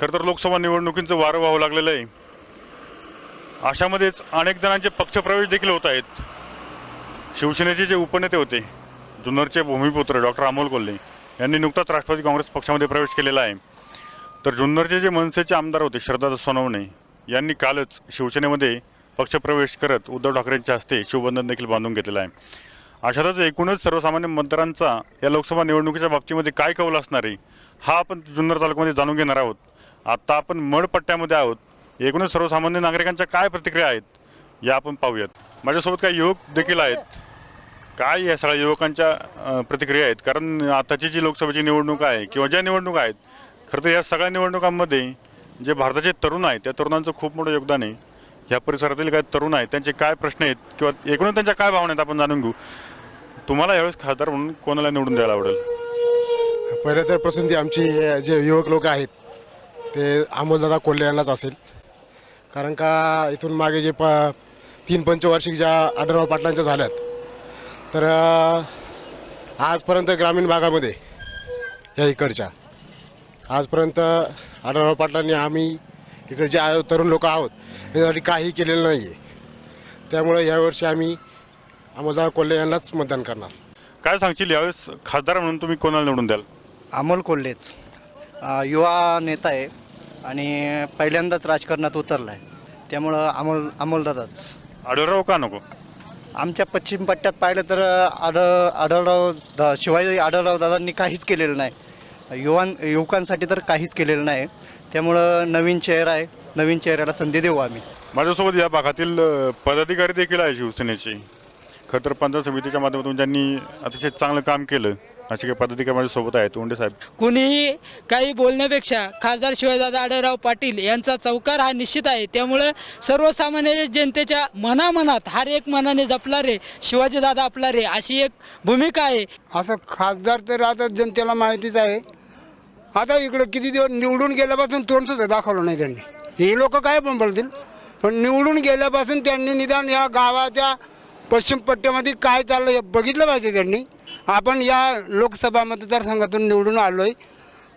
खरं तर लोकसभा निवडणुकींचं वारं व्हावं लागलेलं आहे. अशामध्येच अनेक जणांचे पक्षप्रवेश देखील होत आहेत. शिवसेनेचे जे उपनेते होते जुन्नरचे भूमिपुत्र डॉक्टर अमोल कोल्हे यांनी नुकताच राष्ट्रवादी काँग्रेस पक्षामध्ये प्रवेश केलेला आहे. तर जुन्नरचे जे मनसेचे आमदार होते श्रद्धा सोनवणे यांनी कालच शिवसेनेमध्ये पक्षप्रवेश करत उद्धव ठाकरेंच्या हस्ते शिवबंधन देखील बांधून घेतलेलं आहे. अशातच एकूणच सर्वसामान्य मतदारांचा या लोकसभा निवडणुकीच्या बाबतीमध्ये काय कौल असणार आहे हा आपण जुन्नर तालुक्यामध्ये जाणून घेणार आहोत. आत्ता आपण मडपट्ट्यामध्ये आहोत. एकूणच सर्वसामान्य नागरिकांच्या काय प्रतिक्रिया आहेत या आपण पाहूयात. माझ्यासोबत काही युवक देखील आहेत. काय या सगळ्या युवकांच्या प्रतिक्रिया आहेत? कारण आताची जी लोकसभेची निवडणूक आहे किंवा ज्या निवडणुका आहेत खरं तर या सगळ्या निवडणुकांमध्ये जे भारताचे तरुण आहेत त्या तरुणांचं खूप मोठं योगदान आहे. ह्या परिसरातील काही तरुण आहेत त्यांचे काय प्रश्न आहेत किंवा एकूणच त्यांच्या काय भावना आहेत आपण जाणून घेऊ. तुम्हाला यावेळेस खासदार म्हणून कोणाला निवडून द्यायला आवडेल? पहिल्या तर पसंती आमची जे युवक लोक आहेत ते अमोलदादा कोल्हे यांनाच असेल. कारण का इथून मागे जे प तीन पंचवार्षिक ज्या आढळराव पाटलांच्या झाल्यात तर आजपर्यंत ग्रामीण भागामध्ये या इकडच्या आजपर्यंत आढळराव पाटलांनी आम्ही इकडे जे तरुण लोक आहोत यासाठी काही केलेलं नाही आहे त्यामुळे यावर्षी आम्ही अमोलदादा कोल्हे यांनाच मतदान करणार. काय सांगशील यावेळेस खासदार म्हणून तुम्ही कोणाला निवडून द्याल? अमोल कोल्हेच. युवा नेता आहे. आणि पहिल्यांदाच राजकारणात उतरला आहे त्यामुळं अमोल अमोलदादाच आढळराव का नको? आमच्या पश्चिम पट्ट्यात पाहिलं तर आढ आढळराव दा शिवाजी आढळराव दादांनी काहीच केलेलं नाही. युवान युवकांसाठी तर काहीच केलेलं नाही. त्यामुळं नवीन चेहरा आहे. नवीन चेहऱ्याला संधी देऊ आम्ही. माझ्यासोबत या भागातील पदाधिकारी देखील आहे शिवसेनेचे. खरं तर पंचायत समितीच्या माध्यमातून ज्यांनी अतिशय चांगलं काम केलं असे काही पदाधिकारी माझ्यासोबत आहेत? उंडे साहेब. कुणीही काही बोलण्यापेक्षा खासदार शिवाजीदादा आढळराव पाटील यांचा चौकार हा निश्चित आहे. त्यामुळं सर्वसामान्य जनतेच्या मनामनात हर एक मनाने जपला रे शिवाजीदादा आपला रे अशी एक भूमिका आहे. असं खासदार तर आता जनतेला माहितीच आहे. आता इकडं किती दिवस निवडून गेल्यापासून तोंड सुद्धा दाखवलं नाही त्यांनी. हे लोक काय पण बोलतील पण निवडून गेल्यापासून त्यांनी निदान या गावाच्या पश्चिम पट्ट्यामध्ये काय चाललं हे बघितलं पाहिजे त्यांनी. आपण या लोकसभा मतदारसंघातून निवडून आलो आहे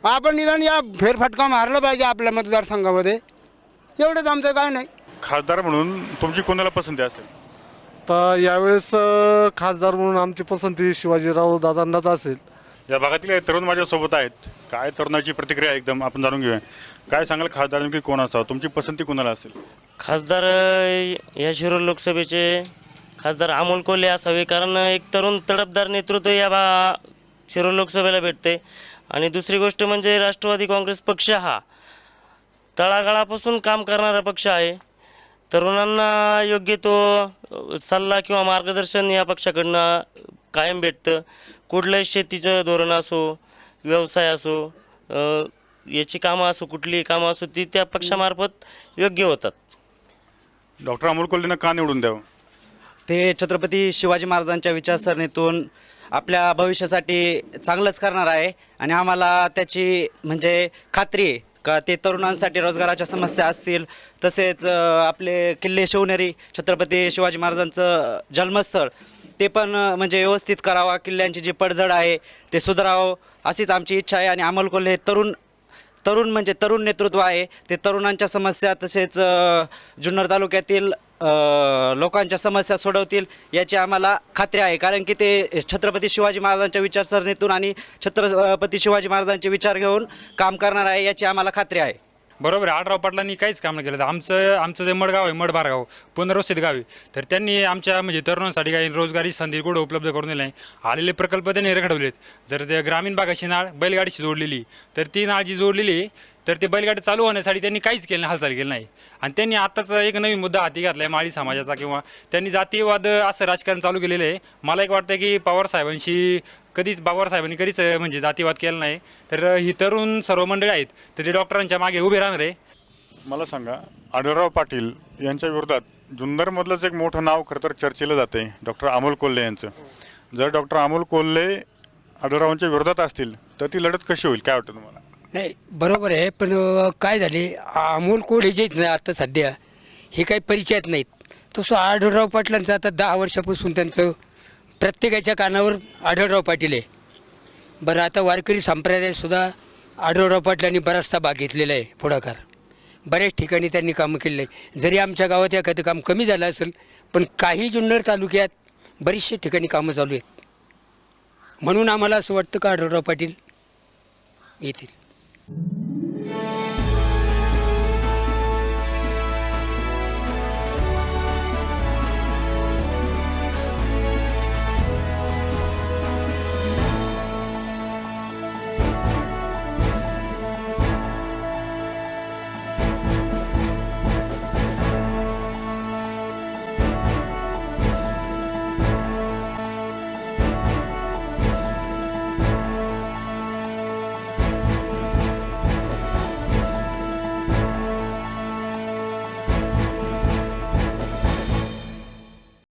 आपण निदान या फेरफटका मारला पाहिजे आपल्या मतदारसंघामध्ये. एवढंच आमचं काय नाही. खासदार म्हणून तुमची कोणाला पसंती असेल? तर यावेळेस अ, खासदार म्हणून आमची पसंती शिवाजीराव दादांनाच असेल. या भागातील काही तरुण माझ्यासोबत आहेत. काय तरुणाची प्रतिक्रिया एकदम? आपण जाणून घेऊया. काय सांगाल खासदार नेमकी कोण असावं? तुमची पसंती कोणाला असेल? खासदार अ, या शिरूर लोकसभेचे खासदार अमोल कोल्हे असावे कारण एक तरुण तडपदार नेतृत्व या बा शिरोळ लोकसभेला भेटते. आणि दुसरी गोष्ट म्हणजे राष्ट्रवादी काँग्रेस पक्ष हा तळागाळापासून काम करणारा पक्ष आहे. तरुणांना योग्य तो सल्ला किंवा मार्गदर्शन या पक्षाकडनं कायम भेटतं. कुठलंही शेतीचं धोरण असो व्यवसाय असो याची कामं असो कुठलीही कामं असो ती त्या पक्षामार्फत योग्य होतात. डॉक्टर अमोल कोल्हेनं का निवडून द्यावं? ते छत्रपती शिवाजी महाराजांच्या विचारसरणीतून आपल्या भविष्यासाठी चांगलंच करणार आहे. आणि आम्हाला त्याची म्हणजे खात्री आहे का ते तरुणांसाठी रोजगाराच्या समस्या असतील. तसेच आपले किल्ले शिवनेरी छत्रपती शिवाजी महाराजांचं जन्मस्थळ ते पण म्हणजे व्यवस्थित करावा. किल्ल्यांची जी पडझड आहे ते सुधारावं. अशीच आमची इच्छा आहे आणि अमोल कोल्हे हे तरुण तरुण म्हणजे तरुण नेतृत्व आहे. ते तरुणांच्या समस्या तसेच जुन्नर तालुक्यातील लोकांच्या समस्या सोडवतील याची आम्हाला खात्री आहे. कारण की ते छत्रपती शिवाजी महाराजांच्या विचारसरणीतून आणि छत्रपती शिवाजी महाराजांचे विचार घेऊन काम करणार आहे याची आम्हाला खात्री आहे. बरोबर आहे. आडराव पाटलांनी काहीच काम नाही केलं. आमचं आमचं जे मडगाव आहे मडभारगाव पुनर्वसित गाव आहे. तर त्यांनी आमच्या म्हणजे तरुणांसाठी काही रोजगारी संधी कुठं उपलब्ध करून दिल्या नाही. आलेले प्रकल्प त्यांनी रेखडवलेत जर ते ग्रामीण भागाची नाळ बैलगाडीशी जोडलेली तर ती नाळ जी जोडलेली आहे, तर ते बैलगाडी चालू होण्यासाठी त्यांनी काहीच केलं नाही हालचाल केली नाही. आणि त्यांनी आत्ताच एक नवीन मुद्दा हाती घातला आहे माळी समाजाचा किंवा त्यांनी जातीयवाद असं राजकारण चालू केलेलं आहे. मला एक वाटतं की पवार साहेबांशी कधीच पवार साहेबांनी कधीच म्हणजे जातीवाद केला नाही. तर ही तरुण सर्व मंडळी आहेत तर ते डॉक्टरांच्या मागे उभे राहणार आहे. मला सांगा आढळराव पाटील यांच्या विरोधात जुन्नरमधलंच एक मोठं नाव खरं तर चर्चेलं जाते डॉक्टर अमोल कोल्हे यांचं. जर डॉक्टर अमोल कोल्हे आढळरावांच्या विरोधात असतील तर ती लढत कशी होईल? काय वाटतं तुम्हाला? नाही बरोबर आहे पण काय झाले? अमोल कोल्हे जे आहेत ना आता सध्या हे काही परिचयात नाहीत. तसं आढळराव पाटलांचं आता दहा वर्षापासून त्यांचं प्रत्येकाच्या कानावर आढळराव पाटील आहे. बरं आता वारकरी संप्रदायसुद्धा आढळराव पाटलांनी बराचसा भाग घेतलेला आहे पुढाकार. बऱ्याच ठिकाणी त्यांनी कामं केलेलं आहे जरी आमच्या गावात एखादं काम कमी झालं असेल पण काही जुन्नर तालुक्यात बरीचशे ठिकाणी कामं चालू आहेत. म्हणून आम्हाला असं वाटतं का आढळराव पाटील येतील?